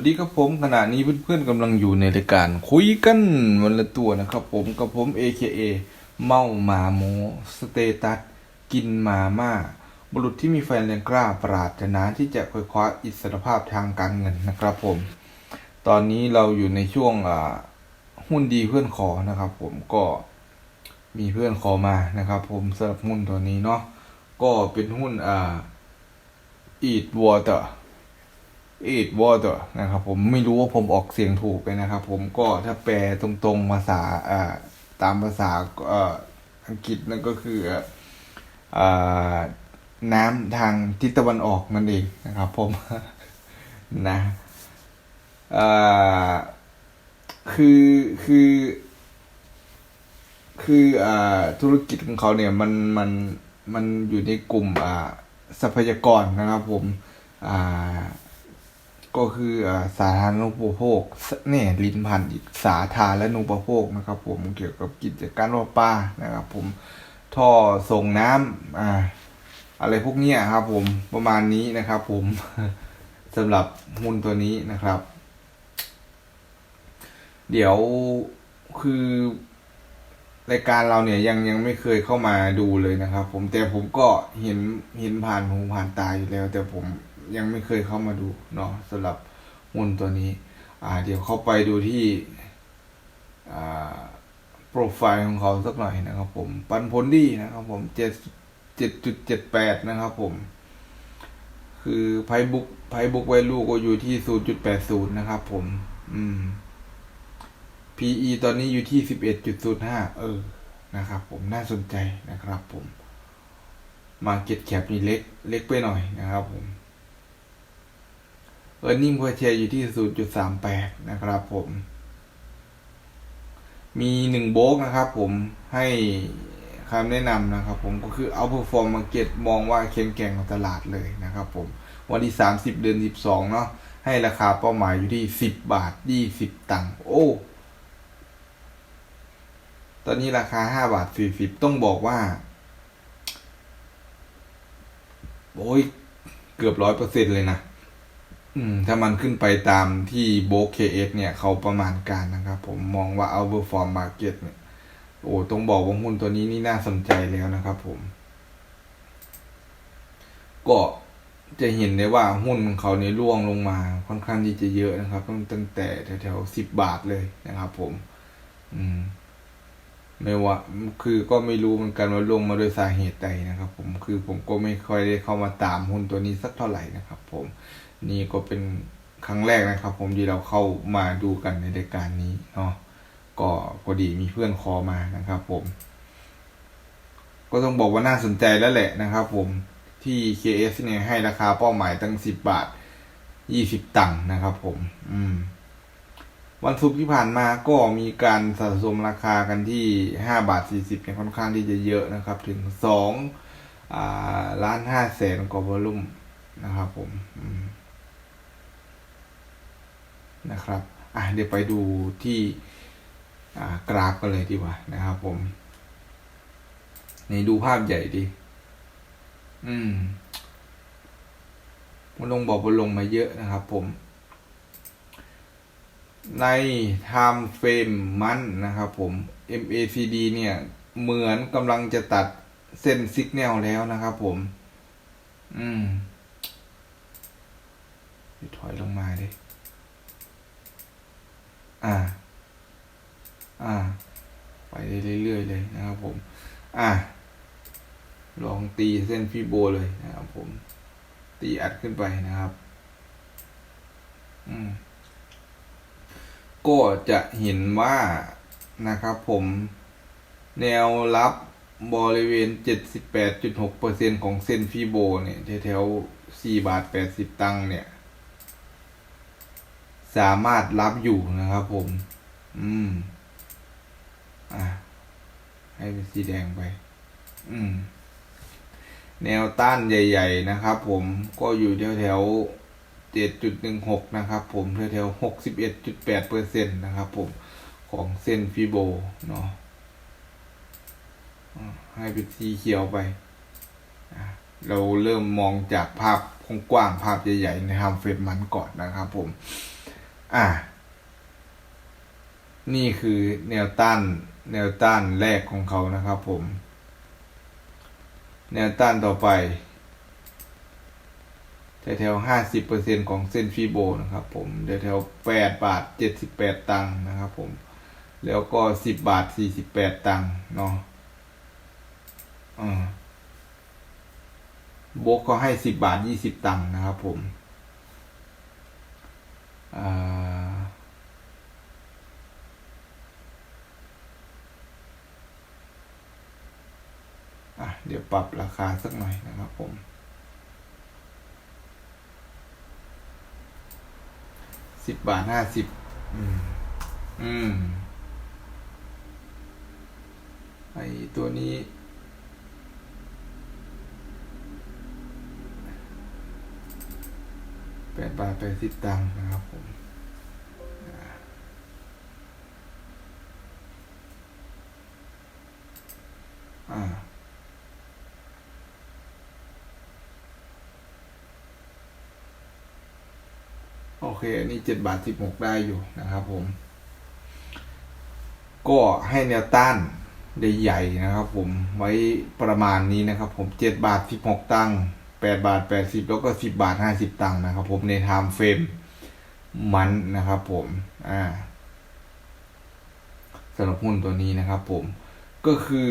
วัสดีครับผมขณะนี้เพื่อนๆกำลังอยู่ในรายการคุยกันวันละตัวนะครับผมกับผม AKA เมาหมาโมสเตตัสกินมาม่าบุรุษที่มีแฟนแรงกล้าปราถนาที่จะคว้ยคว้าอิสรภาพทางการเงินนะครับผม ตอนนี้เราอยู่ในช่วงหุ้นดีเพื่อนขอนะครับผมก็มีเพื่อนขอมานะครับผมสำหรับหุ้นตัวนี้เนาะก็เป็นหุ้นอ่า Eat Water Eat Water นะครับผมไม่รู้ว่าผมออกเสียงถูกไปนะครับผมก็ถ้าแปลตรงๆภาษาตามภาษาอังกฤษนั่นก็คืออน้ำทางทิศตะวันออกนั่นเองนะครับผมนะคือคือคืออ่าธุรกิจของเขาเนี่ยมันมันมันอยู่ในกลุ่มอ่าทรัพยากรนะครับผมอ่า ก็คือสาธารณูปโภคเนี่ยลิ้นพันอีกสาธารณูปโภคนะครับ ผมเกี่ยวกับกิจการว่าป้านะครับ ผมท่อส่งน้ำอ่าอะไรพวกนี้ครับ ผมประมาณนี้นะครับ ผมสำหรับหุ้นตัวนี้นะครับ เดี๋ยวคือรายการเราเนี่ยยังยังไม่เคยเข้ามาดูเลยนะครับ ผมแต่ผมก็เห็นเห็นผ่านหูผ่านตาอยู่แล้ว แต่ผม ยังไม่เคยเข้ามาดูเนาะสำหรับหุ้นตัวนี้ อ่า เดี๋ยวเข้าไปดูที่อ่าโปรไฟล์ของเขาสักหน่อยนะครับผม ปันผลดีนะครับผมเจ็ดเจ็ดจุดเจ็ดแปดนะครับผม คือไพบุ๊กไพบุ๊กไวลูก็อยู่ที่ศูนย์จุดแปดศูนย์นะครับผม อืม PE ตอนนี้อยู่ที่สิบเอ็ดจุดศูนย์ห้าเออ นะครับผมน่าสนใจนะครับผม Market Cap นี่เล็ก เล็กไปหน่อยนะครับผม e a r n i n g per share อยู่ที่ศูนย์จุดสามแปดนะครับผม มีหนึ่งโบกนะครับผมให้คำแนะนำนะครับผมก็คือเอา perform market มองว่าแข็งแกร่งของตลาดเลยนะครับผม วันที่สามสิบเดือนสิบสองเนาะให้ราคาเป้าหมายอยู่ที่สิบบาทยี่สิบตังค์โอ้ตอนนี้ราคาห้าบาทสี่สิบต้องบอกว่า โอ้ย เกือบร้อยเปอร์เซ็นเลยนะ อืม ถ้ามันขึ้นไปตามที่โบเคเอสเนี่ยเขาประมาณการนะครับ ผมมองว่าเอาเบอร์ฟอร์มมาเก็ตเนี่ย โอ้ต้องบอกว่าหุ้นตัวนี้นี่น่าสนใจแล้วนะครับ ผม ก็จะเห็นได้ว่าหุ้นของเขาเนี่ยร่วงลงมาค่อนข้างที่จะเยอะนะครับตั้งแต่แถวๆสิบบาทเลยนะครับ ผม อืม ไม่ว่า คือก็ไม่รู้เหมือนกันว่าลงมาโดยสาเหตุใดนะครับ ผมคือผมก็ไม่ค่อยได้เข้ามาตามหุ้นตัวนี้สักเท่าไหร่นะครับ ผม นี่ก็เป็นครั้งแรกนะครับ ผมที่เราเข้ามาดูกันในรายการนี้เนาะก็พอดีมีเพื่อนคอมานะครับ ผม ก็ต้องบอกว่าน่าสนใจแล้วแหละนะครับ ผมที่ KS เนี่ยให้ราคาเป้าหมายตั้งสิบบาทยี่สิบตังค์นะครับ ผม อืม วันศุกร์ที่ผ่านมาก็มีการสะสมราคากันที่ห้าบาทสี่สิบเนี่ยค่อนข้างที่จะเยอะนะครับ ถึงสองอ่าล้านห้าแสนกว่าวอลุ่มนะครับ ผม อืม นะครับอะเดี๋ยวไปดูที่กราฟกันเลยดีกว่านะครับผมในดูภาพใหญ่ดิอืมมันลงบอกว่าลงมาเยอะนะครับผม ใน time frame มันนะครับผม MACD เนี่ย เหมือนกำลังจะตัดเส้นสัญญาณแล้วนะครับผม อืมถอยลงมาดิ อ่า อ่า ไปเรื่อยๆเลยนะครับผม อ่า ลองตีเส้นฟีโบเลยนะครับผม ตีอัดขึ้นไปนะครับ อืม ก็จะเห็นว่านะครับผม แนวรับบริเวณ 78.6%ของเส้นฟีโบเนี่ยแถวๆ4บาท80 ตังค์เนี่ย สามารถรับอยู่นะครับผม อืม อะ ให้เป็นสีแดงไป อืม แนวต้านใหญ่ ๆ นะครับผมก็อยู่แถวๆเจ็ดจุดหนึ่งหกนะครับผมแถวๆหกสิบเอ็ดจุดแปดเปอร์เซ็นต์นะครับผมของเส้นฟิโบเนาะให้เป็นสีเขียวไป เราเริ่มมองจากภาพกว้างภาพใหญ่ๆในทำเฟรมมันก่อนนะครับผม อะนี่คือแนวต้านแนวต้านแรกของเขานะครับผม แนวต้านต่อไปแถวๆห้าสิบเปอร์เซ็นของเส้นฟีโบนะครับผมแถวแปดบาทเจ็ดสิบแปดตังค์นะครับผม แล้วก็สิบบาทสี่สิบแปดตังค์เนาะอ่าโบกก็ให้สิบบาทยี่สิบตังค์นะครับผมอ่า เดี๋ยวปรับราคาสักหน่อยนะครับผม สิบบาทห้าสิบ อืม อืม ไอตัวนี้ ปดบาทแปดสิบตังค์นะครับผมอ่าโอเคอันนี้เจ็ดบาทสิบหกได้อยู่นะครับผม ก็ให้แนวต้านได้ใหญ่นะครับผมไว้ประมาณนี้นะครับผมเจ็ดบาทสิบหกตังค์ แปดบาทแปดสิบแล้วก็สิบบาทห้าสิบตังค์นะครับ ผมในไทม์เฟรมมันนะครับผม อ่าสำหรับหุ้นตัวนี้นะครับผมก็คือ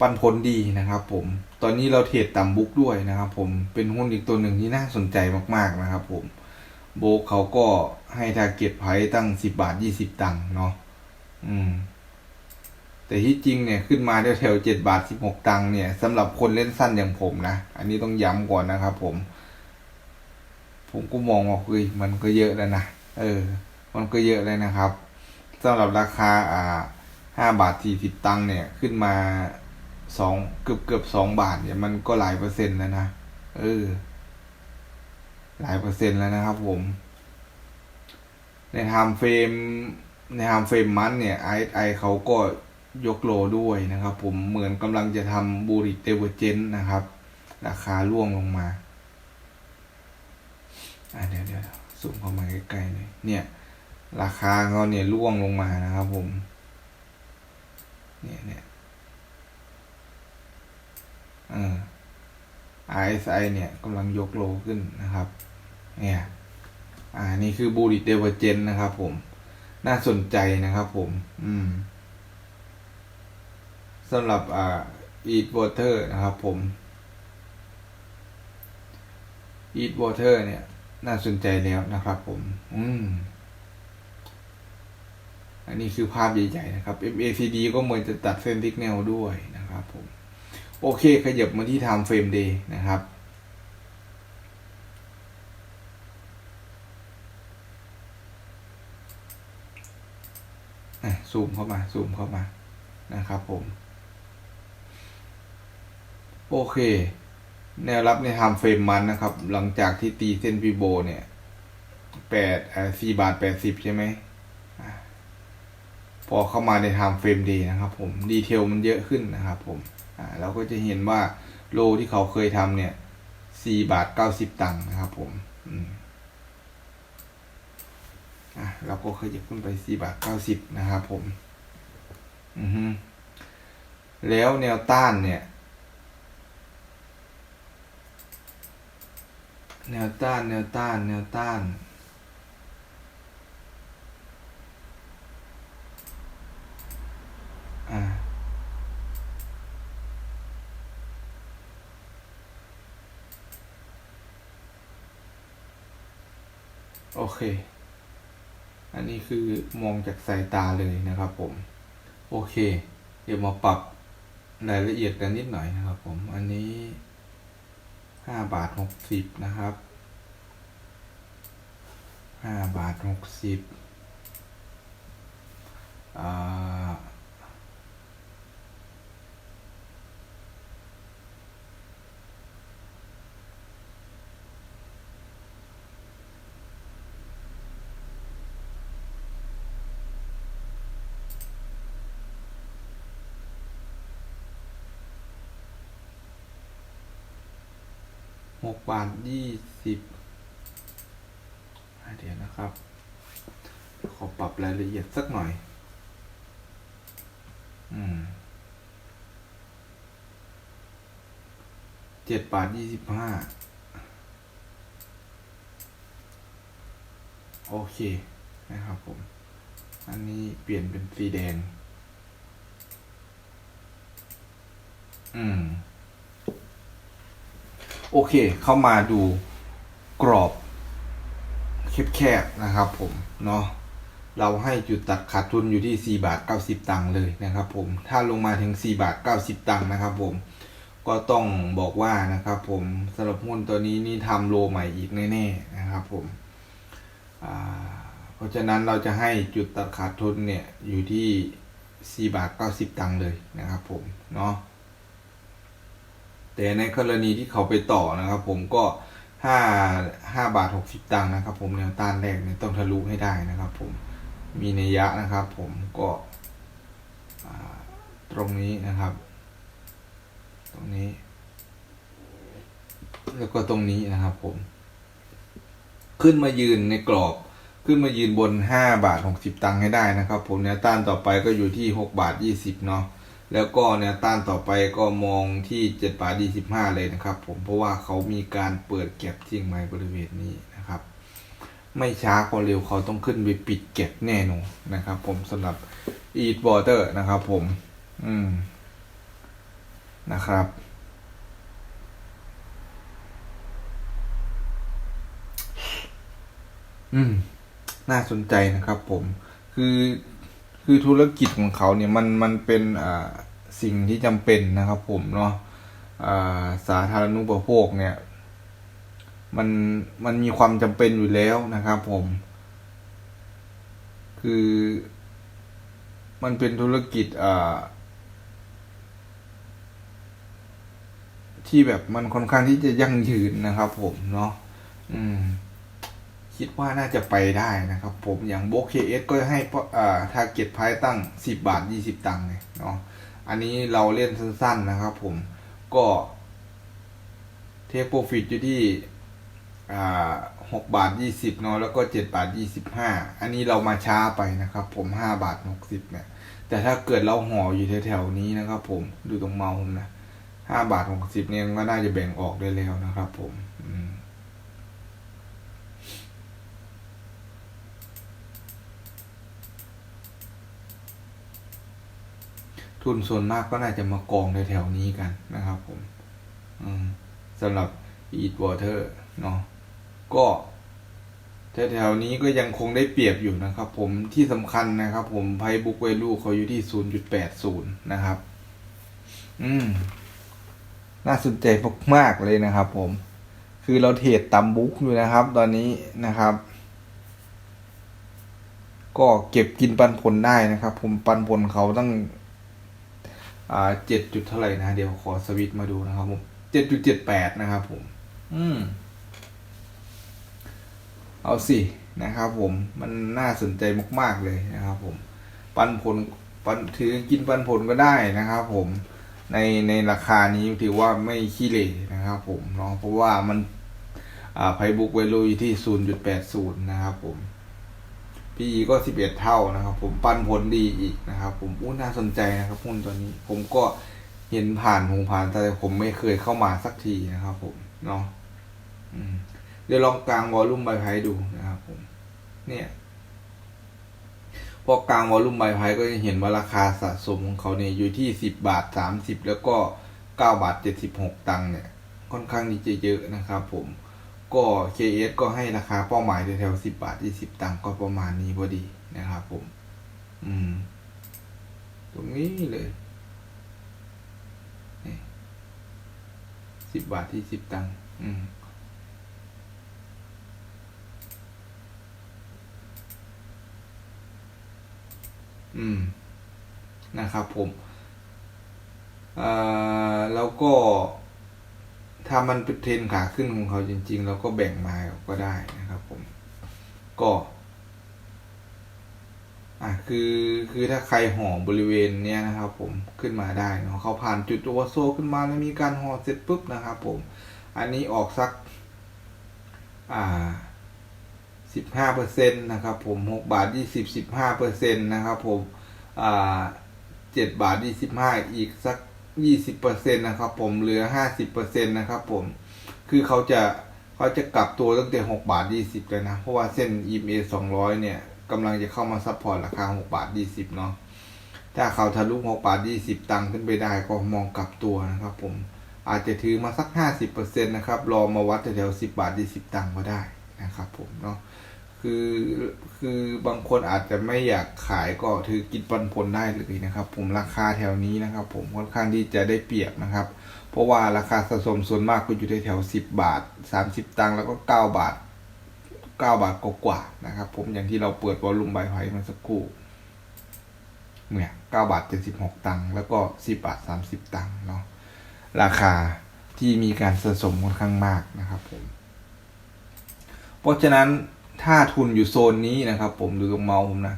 ปันผลดีนะครับ ผม ตอนนี้เราเทรดต่ำบุ๊กด้วยนะครับ ผมเป็นหุ้นอีกตัวหนึ่งที่น่าสนใจมากๆนะครับ ผมโบกเขาก็ให้ทาร์เก็ตไพร์ตั้งสิบบาทยี่สิบตังค์เนาะอืม แต่ที่จริงเนี่ยขึ้นมาแถวๆเจ็ดบาทสิบหกตังค์เนี่ยสำหรับคนเล่นสั้นอย่างผมนะ อันนี้ต้องย้ำก่อนนะครับผม ผมก็มองว่าเฮ้ยมันก็เยอะแล้วนะเออ มันก็เยอะเลยนะครับสำหรับราคาอ่าห้าบาทสี่สิบตังค์เนี่ยขึ้นมาสองเกือบเกือบสองบาทเนี่ยมันก็หลายเปอร์เซ็นต์แล้วนะเออ หลายเปอร์เซ็นต์แล้วนะครับผม ในไทม์เฟรมในไทม์เฟรมมันเนี่ยไอไอเขาก็ ยกโลด้วยนะครับ ผมเหมือนกำลังจะทำบูริเดเวอร์เจนนะครับ ราคาร่วงลงมาอะเดี๋ยวเดี๋ยวสูงเข้ามาใกล้ๆหน่อยเนี่ย ราคาเขาเนี่ยร่วงลงมานะครับ ผม เนี่ยเนี่ยเออ RSI เนี่ยกำลังยกโลขึ้นนะครับ เนี่ย อ่า นี่คือบูริเดเวอร์เจนนะครับ ผม น่าสนใจนะครับ ผม อืม สำหรับอ่า eat water นะครับผม eat water เนี่ย น่าสนใจแล้วนะครับผม อืม อันนี้คือภาพใหญ่ๆนะครับ MACD ก็เหมือนจะตัดเส้นทิกแนวด้วยนะครับผม โอเค ขยับมาที่ time frame day นะครับอะซูมเข้ามา ซูมเข้ามา นะครับผม โอเค แนวรับในไทม์เฟรมมันนะครับ หลังจากที่ตีเส้นพีโบเนี่ยแปดสี่บาทแปดสิบใช่ไหมพอเข้ามาในไทม์เฟรมดีนะครับ ผมดีเทลมันเยอะขึ้นนะครับ ผมอ่าเราก็จะเห็นว่าโลที่เขาเคยทำเนี่ยสี่บาทเก้าสิบตังค์นะครับ ผมอืมอะเราก็ขยับขึ้นไปสี่บาทเก้าสิบนะครับ ผม อือฮึแล้วแนวต้านเนี่ย แนวต้าน แนวต้าน แนวต้าน อ่า โอเค อันนี้คือมองจากสายตาเลยนะครับผม โอเค เดี๋ยวมาปรับรายละเอียดกันนิดหน่อยนะครับผม อันนี้ ห้าบาทหกสิบนะครับห้าบาทหกสิบอ่า หกบาทยี่สิบเดี๋ยวนะครับ ขอปรับรายละเอียดสักหน่อย อืมเจ็ดบาทยี่สิบห้าโอเค นะครับผม อันนี้เปลี่ยนเป็นสีแดง อืม โอเค เข้ามาดูกรอบแคบๆนะครับผมเนาะเราให้จุดตัดขาดทุนอยู่ที่ 4 บาท 90 ตังค์เลยนะครับผมถ้าลงมาถึง 4 บาท 90 ตังค์นะครับผมก็ต้องบอกว่านะครับผมสำหรับหุ้นตัวนี้นี่ทำโลใหม่อีกแน่ๆนะครับผมเพราะฉะนั้นเราจะให้จุดตัดขาดทุนเนี่ยอยู่ที่ 4 บาท 90 ตังค์เลยนะครับผมเนาะ แต่ในกรณีที่เขาไปต่อนะครับ ผมก็ห้าห้าบาทหกสิบตังค์นะครับ ผมแนวต้านแรกเนี่ยต้องทะลุให้ได้นะครับ ผมมีนัยยะนะครับ ผมก็ตรงนี้นะครับ ตรงนี้ แล้วก็ตรงนี้นะครับ ผม ขึ้นมายืนในกรอบขึ้นมายืนบนห้าบาทหกสิบตังค์ให้ได้นะครับ ผมแนวต้านต่อไปก็อยู่ที่หกบาทยี่สิบเนาะ แล้วก็แนวต้านต่อไปก็มองที่7บาท25เลยนะครับ ผมเพราะว่าเขามีการเปิดเก็บทิ้งไว้บริเวณนี้นะครับ ไม่ช้าก็เร็วเขาต้องขึ้นไปปิดเก็บแน่นอนนะครับ ผมสำหรับ Eat Water นะครับ ผม อืมนะครับอืม น่าสนใจนะครับผม คือ คือธุรกิจของเขาเนี่ยมันมันเป็นอ่าสิ่งที่จำเป็นนะครับ ผมเนาะอ่าสาธารณูปโภคเนี่ยมันมันมีความจำเป็นอยู่แล้วนะครับ ผม คือมันเป็นธุรกิจอ่าที่แบบมันค่อนข้างที่จะยั่งยืนนะครับ ผมเนาะอืม คิดว่าน่าจะไปได้นะครับ ผมอย่างโบเคเอสก็ให้อ่าทาร์เก็ตไพตั้งสิบบาทยี่สิบตังค์เลยเนาะอันนี้เราเล่นสั้นๆนะครับผมก็เทคโปรฟิตอยู่ที่หกบาทยี่สิบเนาะแล้วก็เจ็ดบาทยี่สิบห้าอันนี้เรามาช้าไปนะครับ ผมห้าบาทหกสิบเนี่ยแต่ถ้าเกิดเราห่ออยู่แถวๆนี้นะครับ ผมดูตรงเมาผมนะห้าบาทหกสิบเนี่ยก็น่าจะแบ่งออกได้แล้วนะครับ ผม อืม ทุนส่วนมากก็น่าจะมากองแถวๆนี้กันนะครับผมสำหรับ Eat Water เนาะก็แถวๆนี้ก็ยังคงได้เปรียบอยู่นะครับ ผมที่สำคัญนะครับ ผมไพ่บุ๊กไวลูเขาอยู่ที่ 0.80 นะครับ อืม น่าสนใจมากๆเลยนะครับ ผม คือเราเทรดตามบุ๊กอยู่นะครับ ตอนนี้นะครับ ก็เก็บกินปันผลได้นะครับ ผมปันผลเขาตั้ง อ่าเจ็ดจุดเท่าไหร่นะ เดี๋ยวขอสวิตช์มาดูนะครับผมเจ็ดจุดเจ็ดแปดนะครับผม อืม เอาสินะครับผมมันน่าสนใจมาก ๆ เลยนะครับผม ปันผลปันถือกินปันผลก็ได้นะครับผมในในราคานี้ถือว่าไม่ขี้เหร่นะครับผมเนาะเพราะว่ามันอ่าไพบุกไวลูอยู่ที่ศูนย์จุดแปดศูนย์นะครับผม PE ก็สิบเอ็ดเท่านะครับ ผมปันผลดีอีกนะครับ ผมอู้น่าสนใจนะครับหุ้นตัวนี้ ผมก็เห็นผ่านหูผ่านแต่ผมไม่เคยเข้ามาสักทีนะครับผมเนาะเดี๋ยวลองกลางวอลลุ่มใบไพ่ดูนะครับ ผม เนี่ยพอกลางวอลลุ่มใบไพ่ก็จะเห็นว่าราคาสะสมของเขาเนี่ยอยู่ที่สิบบาทสามสิบแล้วก็เก้าบาทเจ็ดสิบหกตังค์เนี่ย ค่อนข้างที่จะเยอะนะครับ ผม ก็ KS ก็ให้ราคาเป้าหมายแถวๆสิบบาทยี่สิบตังค์ก็ประมาณนี้พอดีนะครับผม อืม ตรงนี้เลยสิบบาทที่สิบตังค์อืมอืม นะครับผม อ่า แล้วก็ ถ้ามันเป็นเทรนขาขึ้นของเขาจริง ๆ เราก็แบ่งมาก็ได้นะครับ ผม ก็อะคือคือถ้าใครห่อบริเวณเนี้ยนะครับ ผมขึ้นมาได้เนาะเขาผ่านจุดโอเวอร์โซขึ้นมาแล้วมีการห่อเสร็จปุ๊บนะครับ ผม อันนี้ออกสัก อ่าสิบห้าเปอร์เซ็นต์นะครับ ผมหกบาทยี่สิบสิบห้าเปอร์เซ็นต์นะครับ ผมอ่าเจ็ดบาทยี่สิบห้าอีกสัก ยี่สิบเปอร์เซ็นต์นะครับ ผมเหลือห้าสิบเปอร์เซ็นต์นะครับ ผมคือเขาจะเขาจะกลับตัวตั้งแต่หกบาทยี่สิบเลยนะ เพราะว่าเส้น EMA สองร้อยเนี่ยกำลังจะเข้ามาซัพพอร์ตราคาหกบาทยี่สิบเนาะถ้าเขาทะลุหกบาทยี่สิบตังค์ขึ้นไปได้ก็มองกลับตัวนะครับ ผมอาจจะถือมาสักห้าสิบเปอร์เซ็นต์นะครับรอมาวัดแถวสิบบาทยี่สิบตังค์ก็ได้นะครับ ผมเนาะ คือคือบางคนอาจจะไม่อยากขายก็ถือกินปันผลได้เลยนะครับ ผมราคาแถวนี้นะครับ ผมค่อนข้างที่จะได้เปรียบนะครับ เพราะว่าราคาสะสมส่วนมากก็อยู่ในแถวสิบบาทสามสิบตังค์แล้วก็เก้าบาทเก้าบาทกว่าๆนะครับ ผมอย่างที่เราเปิดวอลลุ่มใบไผ่เมื่อสักครู่เนี่ยเก้าบาทเจ็ดสิบหกตังค์แล้วก็สิบบาทสามสิบตังค์เนาะราคาที่มีการสะสมค่อนข้างมากนะครับผม เพราะฉะนั้น ถ้าทุนอยู่โซนนี้นะครับ ผมหรือตรงเมาผมนะ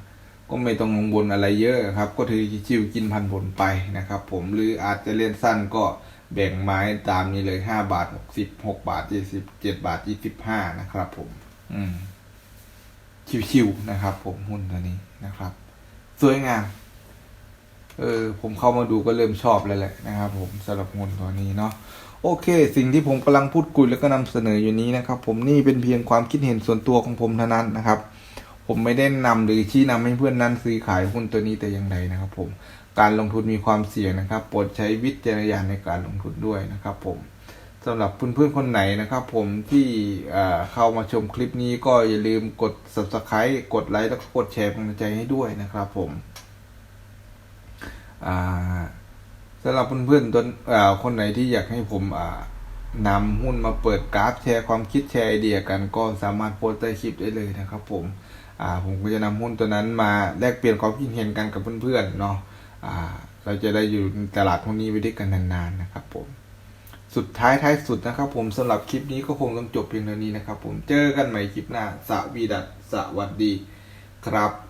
ก็ไม่ต้องกังวลอะไรเยอะครับ ก็ถือชิวๆกินพันผลไปนะครับ ผมหรืออาจจะเล่นสั้นก็แบ่งไม้ตามนี้เลยห้าบาทหกสิบหกบาทยี่สิบเจ็ดบาทยี่สิบห้านะครับ ผม อืม ชิวๆนะครับ ผมหุ้นตัวนี้นะครับ สวยงาม เออ ผมเข้ามาดูก็เริ่มชอบแล้วแหละนะครับ ผมสำหรับเงินตัวนี้เนาะ โอเค สิ่งที่ผมกำลังพูดคุยแล้วก็นำเสนออยู่นี้นะครับ ผมนี่เป็นเพียงความคิดเห็นส่วนตัวของผมเท่านั้นนะครับ ผมไม่ได้นำหรือชี้นำให้เพื่อนนั้นซื้อขายหุ้นตัวนี้แต่อย่างใดนะครับ ผมการลงทุนมีความเสี่ยงนะครับ โปรดใช้วิจารณญาณในการลงทุนด้วยนะครับ ผมสำหรับเพื่อนๆคนไหนนะครับ ผมที่เอ่อเข้ามาชมคลิปนี้ก็อย่าลืมกด subscribe กดไลค์แล้วก็กดแชร์เป็นกำลังใจให้ด้วยนะครับ ผมอ่า สำหรับเพื่อนๆตัวอ่าคนไหนที่อยากให้ผมอ่านำหุ้นมาเปิดกราฟแชร์ความคิดแชร์ไอเดียกันก็สามารถโพสต์ใต้คลิปได้เลยนะครับ ผมอ่าผมก็จะนำหุ้นตัวนั้นมาแลกเปลี่ยนความคิดเห็นกันกับเพื่อนๆเนาะอ่าเราจะได้อยู่ตลาดหุ้นนี้ไปด้วยกันนานๆนะครับ ผม สุดท้ายท้ายสุดนะครับ ผมสำหรับคลิปนี้ก็คงต้องจบเพียงเท่านี้นะครับ ผมเจอกันใหม่คลิปหน้าสวีดัสสวัสดีครับ